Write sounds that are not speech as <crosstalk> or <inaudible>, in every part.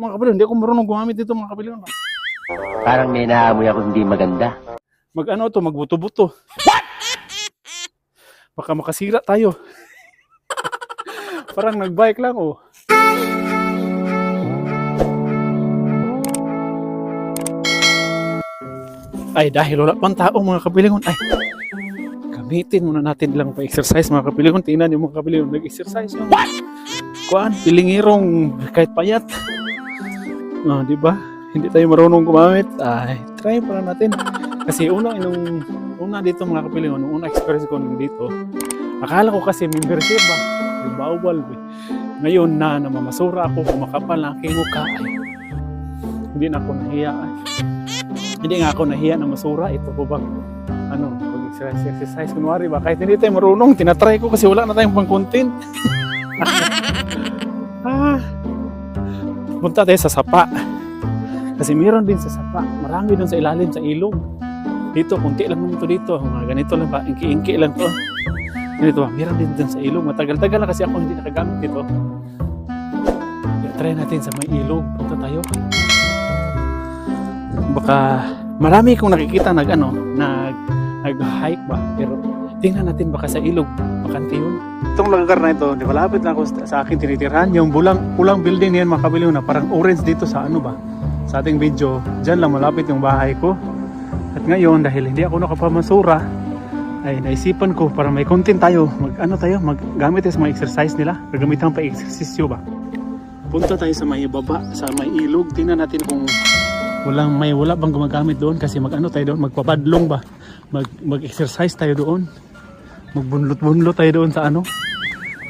Mga kapilon, hindi ako marunong gumamit dito mga kapilon. Parang may naamoy ako hindi maganda. Mag ano to, magbuto-buto. What? Baka makasira tayo. <laughs> Parang nagbike lang oh. Ay, dahil wala pang tao mga kapilingon. Ay, gamitin muna natin lang pa-exercise mga kapilingon. Tingnan yung mga kapilingon, nag-exercise What? Kuan, pilingirong kahit payat. Ah, di ba? Hindi tayo marunong gumamit. Ay, try para natin. Kasi una, nung una dito mga kapilingon, nung una experience ko dito, akala ko kasi membership ba? May bawal. Eh. Ngayon na namamasura ako, kumakapal na aking mukha. Ay, hindi na ako nahiya. Ay. Hindi nga ako nahiya na masura. Ito po bang, ano, pag-exercise, exercise, kunwari ba? Kahit hindi tayo marunong, tinatry ko kasi wala na tayong pang-content. <laughs> punta tayo sa sapa. Kasi meron din sa sapa. Marami doon sa ilalim, sa ilog. Dito, kunti lang naman ito dito. Mga ganito lang ba? Inki-inki lang to. Ganito ba? Meron din doon sa ilog. Matagal-tagal na kasi ako hindi nakagamit dito. Kaya try natin sa may ilog. Punta tayo. Baka marami kong nakikita nag ano, nag nag-hike ba. Pero tingnan natin baka sa ilog. Bakante yun. Itong lugar na ito, di malapit na ako sa- akin tinitirhan. Yung bulang, pulang building niyan makabili na parang orange dito sa ano ba. Sa ating video, dyan lang malapit yung bahay ko. At ngayon, dahil hindi ako nakapamasura, ay naisipan ko para may content tayo. Mag ano tayo, maggamit tayo sa mga exercise nila. Gagamitan pa exercise ba. Punta tayo sa may baba, sa may ilog. Tingnan natin kung walang may wala bang gumagamit doon kasi mag ano tayo doon, magpapadlong ba. Mag mag-exercise tayo doon. Magbunlot-bunlot tayo doon sa ano.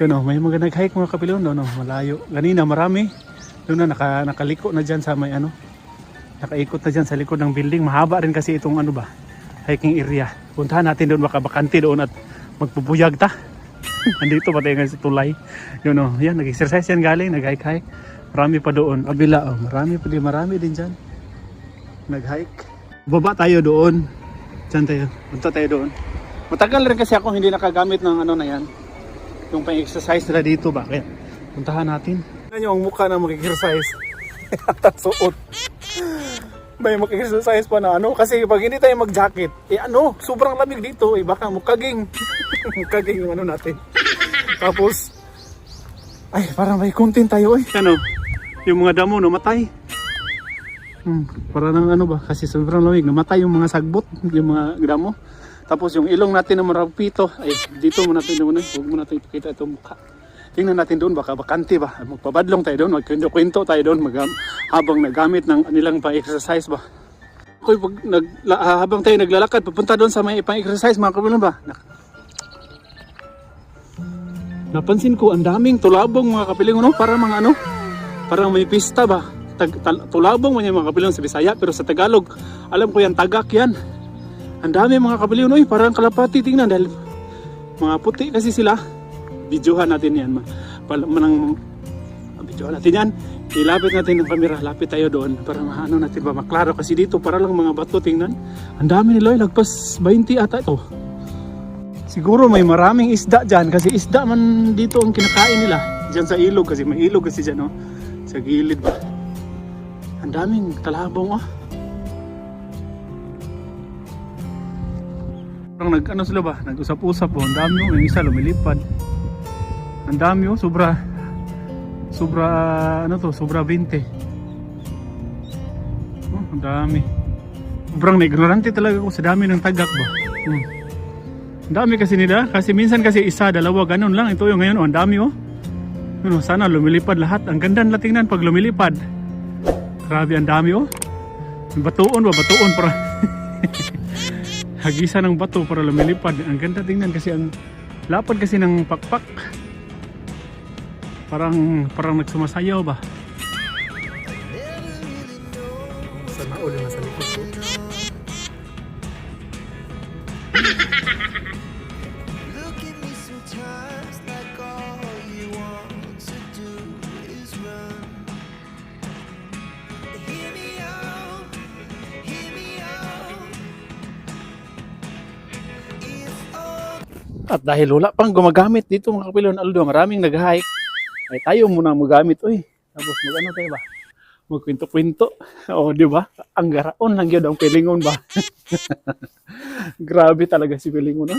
Yun oh, may mga nag-hike mga kapilon doon, oh, malayo. Kanina marami. Doon na naka, nakaliko na dyan sa may ano. Nakaikot na dyan sa likod ng building. Mahaba rin kasi itong ano ba, hiking area. Puntahan natin doon baka bakante doon at magpupuyag ta. <laughs> Andito pa tayo sa tulay. Yun oh, yan, nag-exercise yan galing, nag-hike-hike. Marami pa doon. Kabila oh, marami pa din, marami din dyan. Nag-hike. Baba tayo doon. Diyan tayo. Punta tayo doon. Matagal rin kasi ako hindi nakagamit ng ano na yan. Yung pang-exercise nila dito ba? Kaya puntahan natin. Nyo ang mukha na mag-exercise. <laughs> Suot. May mag-exercise pa na ano. Kasi pag hindi tayo mag-jacket, eh ano, sobrang lamig dito. Eh baka mukaging. <laughs> mukaging yung ano natin. Tapos, ay parang may content tayo eh. Ano, yung mga damo namatay. Hmm, para nang ano ba, kasi sobrang lamig. Namatay yung mga sagbot, yung mga damo. Tapos yung ilong natin na marapito, ay dito muna natin muna, huwag muna natin ipakita itong mukha. Tingnan natin doon, baka bakante ba? Magpabadlong tayo doon, magkwento-kwento tayo doon mag, habang nagamit ng nilang pa-exercise ba. Ako'y pag, nag, habang tayo naglalakad, papunta doon sa may pang-exercise, mga kabilang ba? Napansin ko, ang daming tulabong mga kapiling, no? Para mga ano, parang may pista ba? Tag, tulabong man mga kapiling sa Bisaya, pero sa Tagalog, alam ko yan, tagak yan. Ang dami mga kapiling, no? Parang kalapati, tingnan, dahil mga puti kasi sila. Videohan natin yan. Pal- manang, videohan natin yan. Ilapit natin ng kamera, lapit tayo doon para maano natin ba maklaro kasi dito para lang mga bato tingnan. Ang dami nila, eh, lagpas 20 ata ito. Siguro may maraming isda dyan kasi isda man dito ang kinakain nila. Dyan sa ilog kasi may ilog kasi dyan no? Sa gilid ba. Ang daming talabong oh. Parang nag ano sila ba? Nag-usap-usap oh. Ang dami oh. Yung isa lumilipad. Ang dami oh. Sobra. Sobra ano to? Sobra 20. Oh, ang dami. Sobrang ignorante talaga ako sa dami ng tagak ba. Hmm. Ang dami kasi nila. Kasi minsan kasi isa, dalawa, ganun lang. Ito yung ngayon, oh, ang dami oh. Ano, sana lumilipad lahat. Ang ganda nila tingnan pag lumilipad. Grabe, ang dami oh. Batuon ba? Batuon para... <laughs> Hagisa ng bato para lumilipad. Ang ganda tingnan kasi ang lapad kasi ng pakpak. Parang parang nagsumasayaw ba? At dahil wala pang gumagamit dito mga kapilon Aldo, maraming nag-hike. Ay tayo muna magamit. Uy, tapos mag-ano tayo ba? magkwento-kwento. <laughs> O, di ba? Ang garaon lang yun ang pilingon ba? <laughs> Grabe talaga si pilingon. No?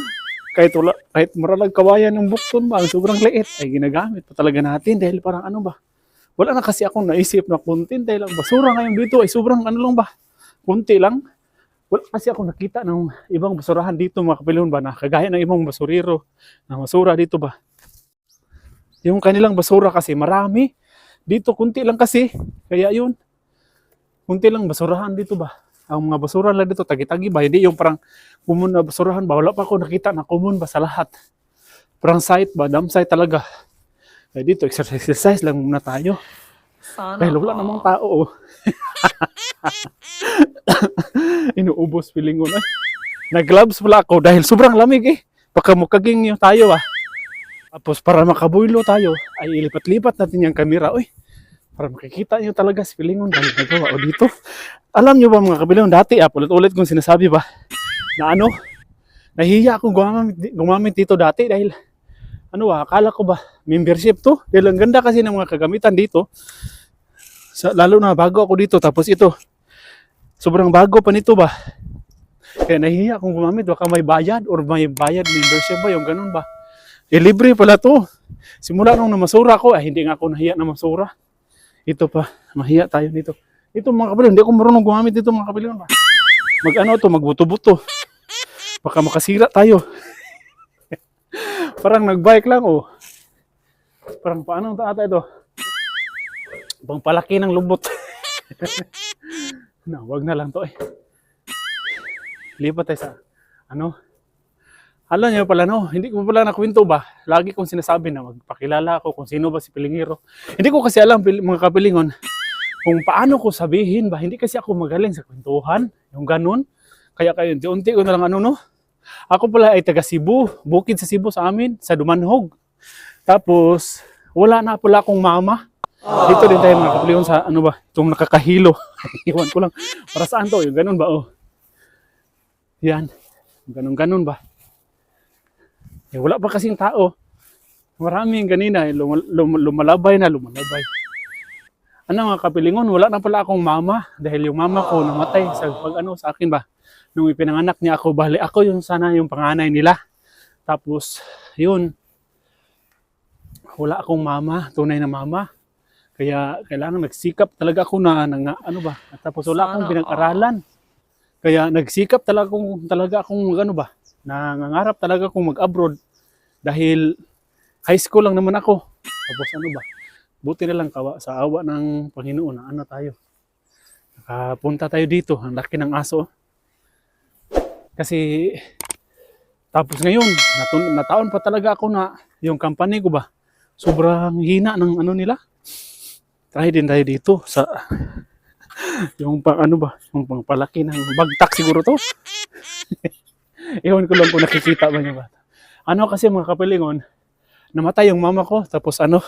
Kahit, wala, kahit maralag kawayan ng bukton ba, ang sobrang liit, ay ginagamit pa talaga natin dahil parang ano ba, wala na kasi akong naisip na content dahil ang basura ngayon dito ay sobrang ano lang ba, kunti lang. Wala kasi ako nakita ng ibang basurahan dito mga kapilon ba na kagaya ng ibang basurero na basura dito ba. Yung kanilang basura kasi marami. Dito kunti lang kasi. Kaya yun. Kunti lang basurahan dito ba. Ang mga basura lang dito tagi-tagi ba. Hindi yung parang common na basurahan ba. Wala pa ako nakita na common ba sa lahat. Parang site ba. Dam site talaga. Kaya dito exercise, exercise lang muna tayo. Sana Dahil wala namang tao. oh. <laughs> <laughs> Inuubos feeling ko na. Nag-gloves pala ako dahil sobrang lamig eh. Baka mukaging yung tayo ah. Tapos para makabuylo tayo, ay ilipat-lipat natin yung camera. Uy, para makikita nyo talaga si Pilingon dahil nagawa o dito. Alam nyo ba mga kabilang, dati ah, ulit-ulit kong sinasabi ba, na ano, nahihiya akong gumamit, gumamit dito dati dahil ano ba, akala ko ba, membership to? Dahil ang ganda kasi ng mga kagamitan dito. Sa, lalo na bago ako dito, tapos ito, sobrang bago pa nito ba. Kaya nahihiya akong gumamit, baka may bayad or may bayad membership ba, yung ganun ba. Eh, libre pala to. Simula nung namasura ko, ay hindi nga ako nahiya na masura. Ito pa, mahiya tayo dito. Ito mga kapatid, hindi ako marunong gumamit dito mga kapatid. Ba? Mag ano to, magbuto-buto. Baka makasira tayo. <laughs> Parang nagbike lang oh. Parang paano ata ito? Pang palaki ng lubot. <laughs> no, wag na lang to eh. Lipat tayo sa ano? Alam niyo pala no, hindi ko pala nakwento ba? Lagi kong sinasabi na magpakilala ako kung sino ba si Pilingero. Hindi ko kasi alam mga kapilingon kung paano ko sabihin ba. Hindi kasi ako magaling sa kwentuhan, yung ganun. Kaya kayo, unti-unti ko na lang ano no. Ako pala ay taga Cebu, bukid sa Cebu sa amin, sa Dumanhog. Tapos, wala na pala akong mama. Dito din tayo mga kapilingon sa ano ba, itong nakakahilo. <laughs> Iwan ko lang. Para saan to? Yung ganun ba? Oh. Yan. Ganun-ganun ba? Eh, wala pa kasing tao. Maraming ganina, eh, lum- lum- lumalabay na, lumalabay. Ano mga kapilingon, wala na pala akong mama dahil yung mama ko namatay sa pag ano sa akin ba. Nung ipinanganak niya ako, bali ako yung sana yung panganay nila. Tapos, yun, wala akong mama, tunay na mama. Kaya kailangan nagsikap talaga ako na, na ano ba. Tapos wala akong pinag-aralan. Kaya nagsikap talaga akong talaga akong ano ba, nangangarap talaga akong mag-abroad dahil high school lang naman ako. Tapos ano ba, buti na lang kawa sa awa ng Panginoon na ano tayo. Nakapunta tayo dito, ang laki ng aso. Kasi tapos ngayon, natun- nataon pa talaga ako na yung company ko ba, sobrang hina ng ano nila. Try din tayo dito sa <laughs> yung pang ano ba, yung pang palaki ng bagtak siguro to. <laughs> Iwan ko lang kung nakikita ba niya ba. Ano kasi mga kapilingon, namatay yung mama ko, tapos ano,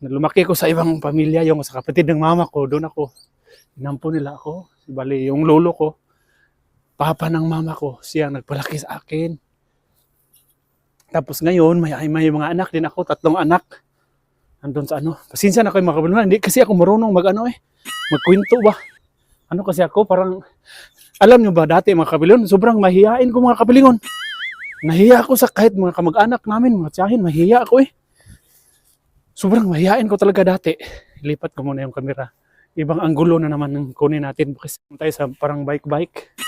lumaki ko sa ibang pamilya, yung sa kapatid ng mama ko, doon ako, inampo nila ako. Bali, yung lolo ko, papa ng mama ko, siya nagpalaki sa akin. Tapos ngayon, may, may mga anak din ako, tatlong anak. Andun sa ano, pasensya na kayo mga kapilingon, hindi kasi ako marunong mag ano eh, magkwento ba. Ano kasi ako, parang, alam nyo ba dati mga kapilingon, sobrang mahihain ko mga kapilingon. Nahiya ako sa kahit mga kamag-anak namin, mga tiyahin, mahiya ako eh. Sobrang mahihain ko talaga dati. Ilipat ko muna yung camera. Ibang anggulo na naman ang kunin natin kasi tayo sa parang bike-bike.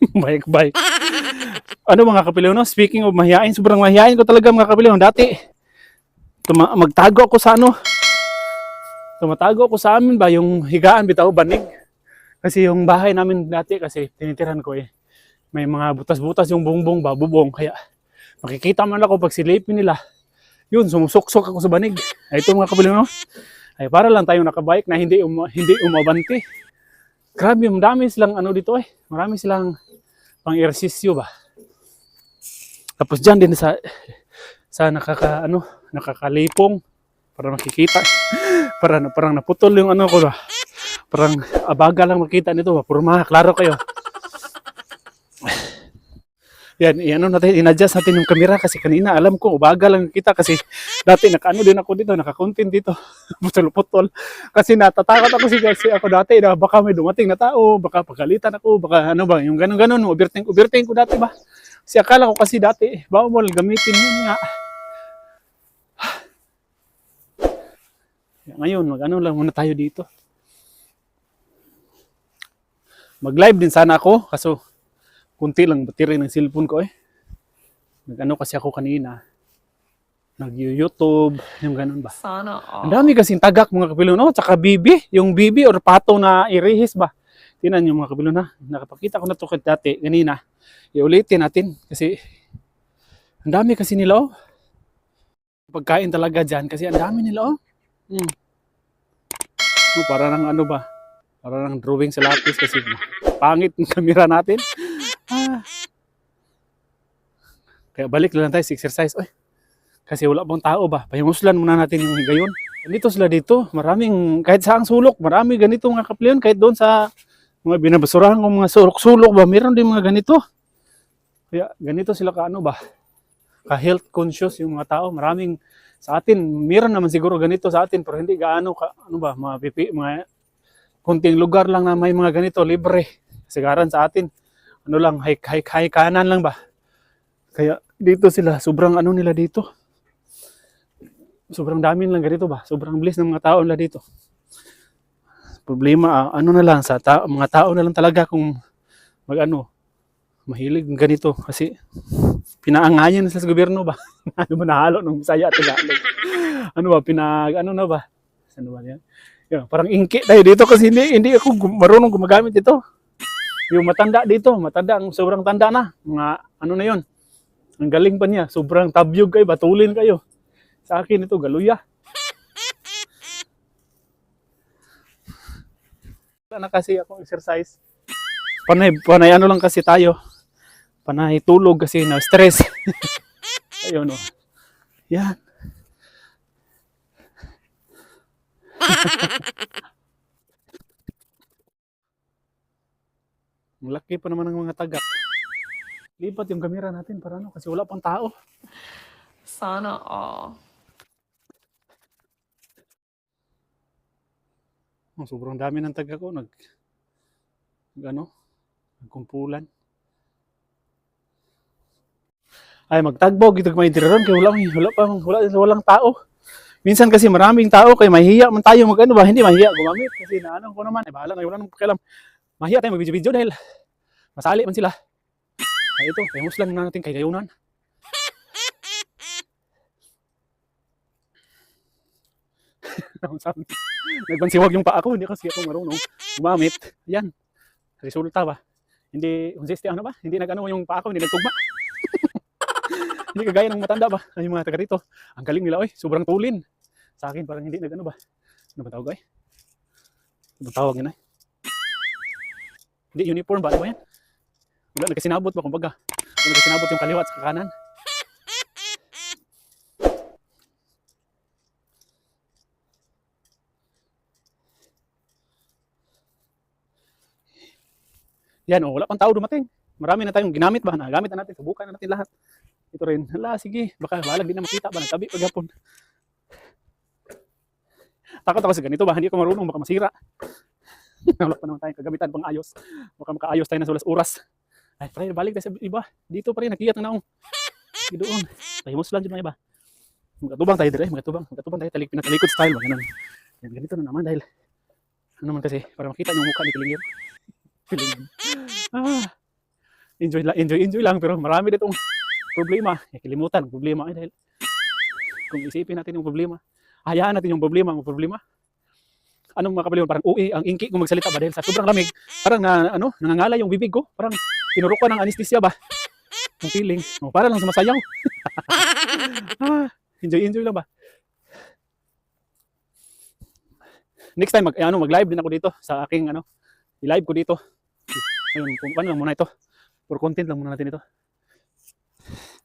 <laughs> bike-bike. ano mga kapilingon, speaking of mahihain, sobrang mahihain ko talaga mga kapilingon. Dati, tuma- magtago ako sa ano, tumatago ako sa amin ba, yung higaan bitaw, banig. Kasi yung bahay namin dati kasi tinitiran ko eh. May mga butas-butas yung bungbong ba, bubong. Kaya makikita man ako pag silipin nila. Yun, sumusuksok ako sa banig. Ay, ito mga kabilang no? Ay, para lang tayong nakabike na hindi, um, hindi umabante. Grabe, dami silang ano dito eh. Marami silang pang ersisyo ba. Tapos dyan din sa sa nakaka ano, nakakalipong para makikita. <laughs> para parang naputol yung ano ko ba. Parang abaga lang makita nito mga klaro kayo. <sighs> Yan, ano natin, in-adjust natin yung camera kasi kanina alam ko, ubaga lang kita kasi dati nakaano din ako dito, naka-content dito, <laughs> putol-putol. Kasi natatakot ako si kasi ako dati na baka may dumating na tao, baka pagalitan ako, baka ano ba, yung ganun-ganun, overthink, overthink ko dati ba. Kasi akala ko kasi dati, bawal gamitin yun nga. <sighs> Ngayon, mag-ano lang muna tayo dito. Mag-live din sana ako, kaso kunti lang battery ng cellphone ko eh. Nag-ano kasi ako kanina. Nag-YouTube, yung ganun ba. Sana Ang all. dami kasing tagak mga kapilon. Oh, tsaka bibi, yung bibi or pato na irihis ba. Tinan yung mga kapilon na. Nakapakita ko na to dati, kanina. Iulitin natin kasi ang dami kasi nila oh. Pagkain talaga dyan kasi ang dami nila oh. Hmm. Oh, para ng ano ba? Para ng drawing sa lapis kasi pangit ng camera natin. Ah. Kaya balik lang tayo sa exercise. Oy, kasi wala pang tao ba? Pahimuslan muna natin yung higayon. Dito sila dito. Maraming, kahit sa ang sulok, marami ganito mga kapliyon. Kahit doon sa mga binabasurahan kong mga sulok-sulok ba, meron din mga ganito. Kaya ganito sila ka ano ba? Ka-health conscious yung mga tao. Maraming sa atin, meron naman siguro ganito sa atin, pero hindi gaano ka, ano ba, mga pipi, mga kunting lugar lang na may mga ganito, libre. Sigaran sa atin, ano lang, hike, hike, hike kanan lang ba? Kaya dito sila, sobrang ano nila dito. Sobrang dami lang ganito ba? Sobrang bilis ng mga tao nila dito. Problema, ah, ano na lang, sa ta- mga tao na lang talaga kung mag ano, mahilig ganito kasi pinaangayan na sila sa gobyerno ba? <laughs> ano ba nahalo ng Bisaya at Tagalog? ano ba, pinag, ano na ba? Ano ba yan? Yan, parang ingki tayo dito kasi hindi, hindi ako marunong gumagamit ito. Yung matanda dito, matanda, ang sobrang tanda na. Mga, ano na yon Ang galing pa niya, sobrang tabyog kayo, batulin kayo. Sa akin ito, galuya. Wala kasi akong exercise. Panay, panay ano lang kasi tayo. Panay tulog kasi na stress. <laughs> Ayun o. Yan. <laughs> Ang laki pa naman ng mga tagak. Lipat yung kamera natin para ano, kasi wala pang tao. Sana all. Oh, sobrang dami ng taga ko. Nag, nag ano, nagkumpulan. Ay, magtagbo, gitag may diriron, kaya wala, wala pa, wala, walang tao. Minsan kasi maraming tao, kaya mahihiya man tayo mag ano ba, hindi mahihiya gumamit. Kasi naano ko naman, eh, bahala na, wala nang pakialam. Mahiya tayo mag-video dahil masali man sila. Ay ito, kaya muslan na natin kay Gayunan. Nagbansiwag yung paa ko, hindi kasi ako marunong gumamit. Yan. Resulta ba? Hindi, consistent ano ba? Hindi nag-ano yung paa ko, hindi nagtugma. <laughs> hindi kagaya ng matanda ba? Ay, yung mga taga rito. Ang galing nila, oy. Sobrang tulin. Sa akin, parang hindi nag-ano ba? Ano ba tawag, oy? Ano tawag yun, ay? Hindi, uniform ba? Ano ba yan? Wala, nagkasinabot ba, kumbaga. Wala, nagkasinabot yung kaliwa at sa kanan. Yan, oh, wala pang tao dumating. Marami na tayong ginamit ba? Nagamit na natin, subukan na natin lahat. Ito rin, hala, sige, baka walang din na makita ba, nagtabi paghapon. Takot ako sa ganito ba, hindi ako marunong, baka masira. <laughs> wala pa naman tayong kagamitan pang ayos. Baka makaayos tayo na sa oras. Ay, pre, balik tayo sa iba. Dito pa rin, nakiyat na naong. Doon. Tayo mo lang dyan mga iba. Magkatubang tayo dire, magkatubang. Magkatubang tayo, talik, pinatalikod style ba, ganun. Yan, ganito na naman dahil, ano naman kasi, para makita yung mukha ni Pilingir. Pilingir. Ah, enjoy lang, enjoy, enjoy lang, pero marami ditong problema. Kilimutan, problema ay dahil kung isipin natin yung problema, hayaan natin yung problema, ang problema. Anong mga kapaliwan, parang uwi, ang ingki kung magsalita ba dahil sa sobrang lamig, parang na, ano, nangangala yung bibig ko, parang tinurukan ng anesthesia ba? Ang feeling, oh, para lang sumasayaw. <laughs> ah, enjoy, enjoy lang ba? Next time, mag, ano, mag-live din ako dito sa aking, ano, i-live ko dito. Ayun, kung ano lang muna ito. For content lang muna natin ito.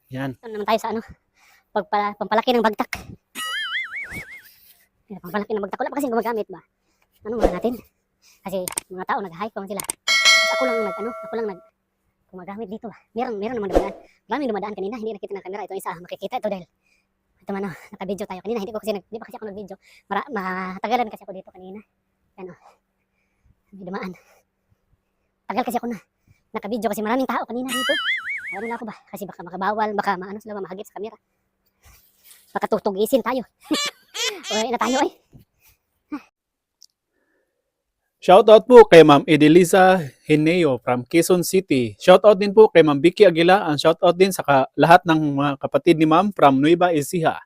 Yan. Ano naman tayo sa ano? Pagpala, pampalaki ng bagtak. Pampalaki ng bagtak. Wala pa kasing gumagamit ba? Ano muna natin? Kasi mga tao nag-hike man sila. Tapos ako lang nag ano, ako lang nag gumagamit dito ba. Meron, meron naman dumadaan. Maraming dumadaan kanina, hindi nakita ng camera. Ito isa, makikita ito dahil ito man, oh, naka-video tayo kanina. Hindi ko kasi, nag, hindi pa kasi ako nag-video. Mara, matagalan kasi ako dito kanina. Ano, may dumaan. Tagal kasi ako na. Naka-video kasi maraming tao kanina dito. Ano na ako ba? Kasi baka makabawal, baka maano sila mahagip sa camera. Baka tutugisin tayo. <laughs> Uy na tayo eh. Shoutout po kay Ma'am Edelisa Hineo from Quezon City. Shoutout din po kay Ma'am Vicky Aguila. Ang shoutout din sa ka- lahat ng mga kapatid ni Ma'am from Nueva Ecija.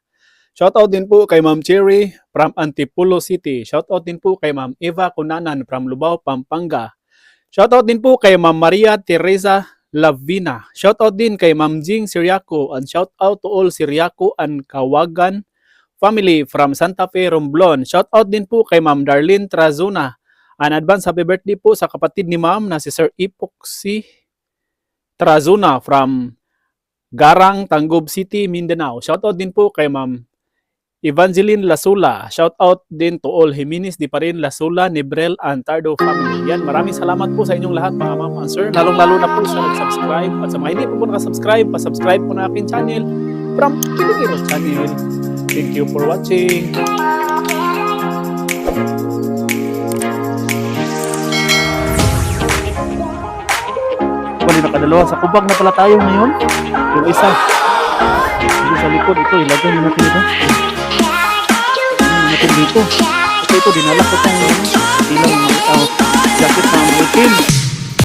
Shoutout din po kay Ma'am Cherry from Antipolo City. Shoutout din po kay Ma'am Eva Cunanan from Lubao, Pampanga. Shoutout din po kay Ma'am Maria Teresa Lavina. Shoutout din kay Ma'am Jing Siriaco and shoutout to all Siriaco and Kawagan family from Santa Fe, Romblon. Shoutout din po kay Ma'am Darlene Trazuna. An advance happy birthday po sa kapatid ni Ma'am na si Sir Epoxy Trazuna from Garang, Tanggob City, Mindanao. Shoutout din po kay Ma'am Evangeline Lasula. Shoutout din to all Jimenez Di Parin Lasula, Nibrel, and Tardo family. Yan, maraming salamat po sa inyong lahat mga ma'am and sir. Lalong-lalo na po sa nag-subscribe. At sa mga hindi po po nakasubscribe, pa-subscribe po na aking channel from Pilipino Channel. Thank you for watching. Bali nakadalawa sa kubag na pala tayo ngayon. Yung isa. Dito sa likod ito, ilagay na natin ito. Natin dito. Ito dinala ko pang ano, ilang uh, jacket na itim.